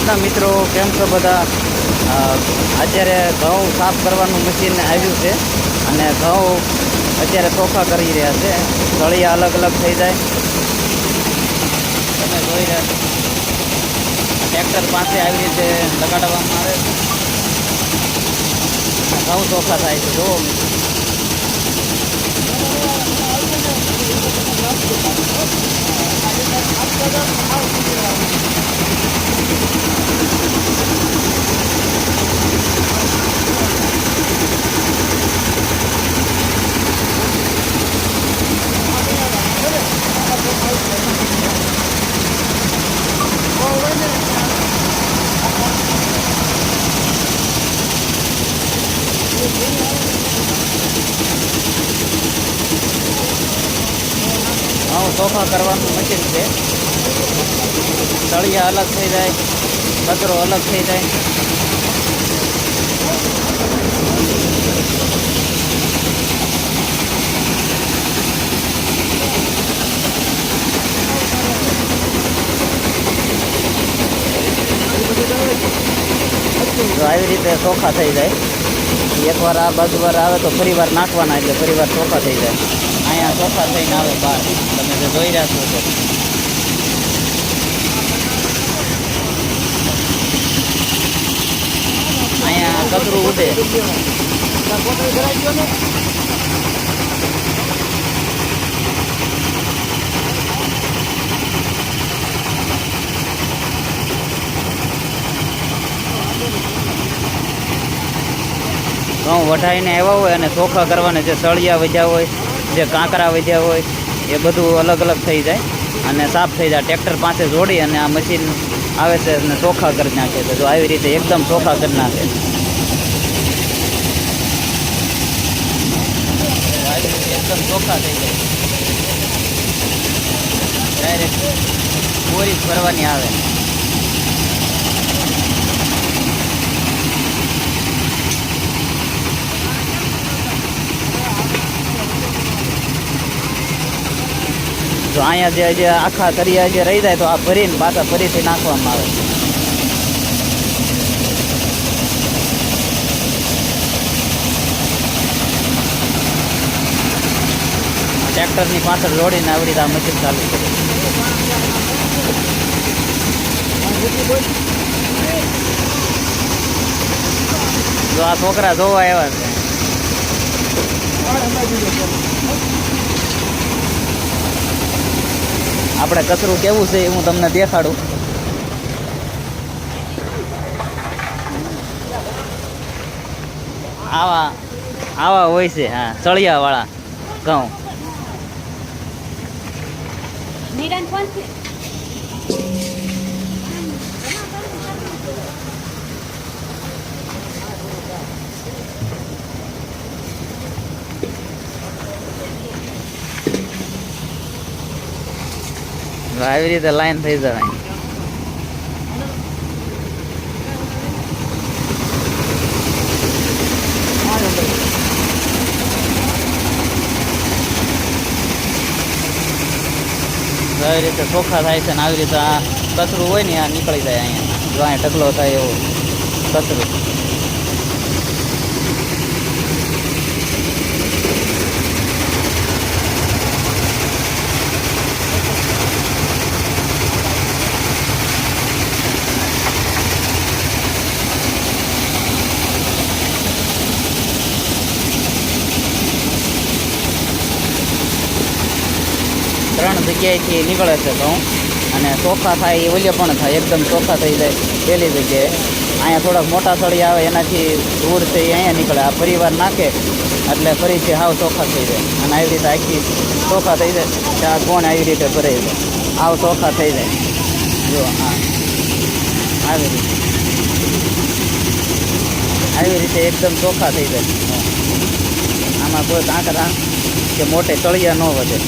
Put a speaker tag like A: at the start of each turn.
A: કૃષ્ણ મિત્રો, કેમ છો બધા? અત્યારે ઘઉં સાફ કરવાનું મશીન આવ્યું છે અને ઘઉં અત્યારે ચોખા કરી રહ્યા છે. તળિયા અલગ અલગ થઈ જાય. તમે જોઈ રહ્યા છો. ટ્રેક્ટર પાસે આવી રીતે લગાડવામાં આવે ઘઉં ચોખા થાય છે. જુઓ મિત્રો. ઘઉં ચોખ્ખા કરવાનું મશીન છે. તળિયા અલગ થઈ જાય, કચરો અલગ થઈ જાય. તો આવી રીતે ચોખ્ખા થઈ જાય. એકવાર આ બાજુ વાર આવે તો ફરી વાર નાખવાના એટલે ફરી વાર ચોખ્ખા થઈ જાય. અહીંયા સોફા થઈને આવે બહાર તમે જે જોઈ રહ્યા છો અહીંયા કચરું ઉડે. ઘઉં વઢાઈને આવ્યા હોય અને ચોખા કરવાને જે સળિયા વધ્યા હોય. જે કાંકરા વધ્યા હોય, એ બધું અલગ અલગ થઈ જાય અને સાફ થઈ જાય. ટ્રેક્ટર પાસે જોડી અને આ મશીન આવે છે અને ચોખ્ખા કરી નાખે છે. જો આવી રીતે એકદમ ચોખ્ખા કરી નાખે. એકદમ ચોખ્ખા થઈ જાય. ડાયરેક્ટ બોરી ભરવાની આવે. જો અહીંયા જે જે આખા તરિયા જે રહી જાય તો આ ભરીને પાછા ફરીથી નાખવામાં આવે. ટ્રેક્ટરની પાછળ જોડીને આવડી આ મશીન ચાલુ કરે. જો આ છોકરા જોવા આવ્યા છે. આપણે કચરું કેવું છે એ હું તમને દેખાડું. આવા આવા હોય છે, હા ચળિયા વાળા ઘઉં
B: છે?
A: આવી રીતે લાઈન થઈ જવાય. આવી રીતે ચોખ્ખા થાય છે ને આવી રીતે આ કચરું હોય ને, આ નીકળી જાય અહીંયા. જો અહીંયા ઢગલો થાય એવું કચરું. ત્રણ જગ્યાએથી નીકળે છે ઘઉં. અને ચોખ્ખા થાય, એ ઓલે પણ થાય, એકદમ ચોખ્ખા થઈ જાય પહેલી જગ્યાએ. અહીંયા થોડાક મોટા સળી આવે, એનાથી દૂર છે, એ અહીંયા નીકળે. આ પરિવાર નાખે, એટલે ફરીથી હાવ ચોખ્ખા થઈ જાય. અને આવી રીતે આખી ચોખ્ખા થઈ જાય તો આ કોણ આવી રીતે ભરાઈ છે હાવ ચોખ્ખા થઈ જાય. જો, હા. આવી રીતે. આવી રીતે એકદમ ચોખ્ખા થઈ જાય. આમાં કોઈ કાંકરા કે મોટે તળિયા ન વધે.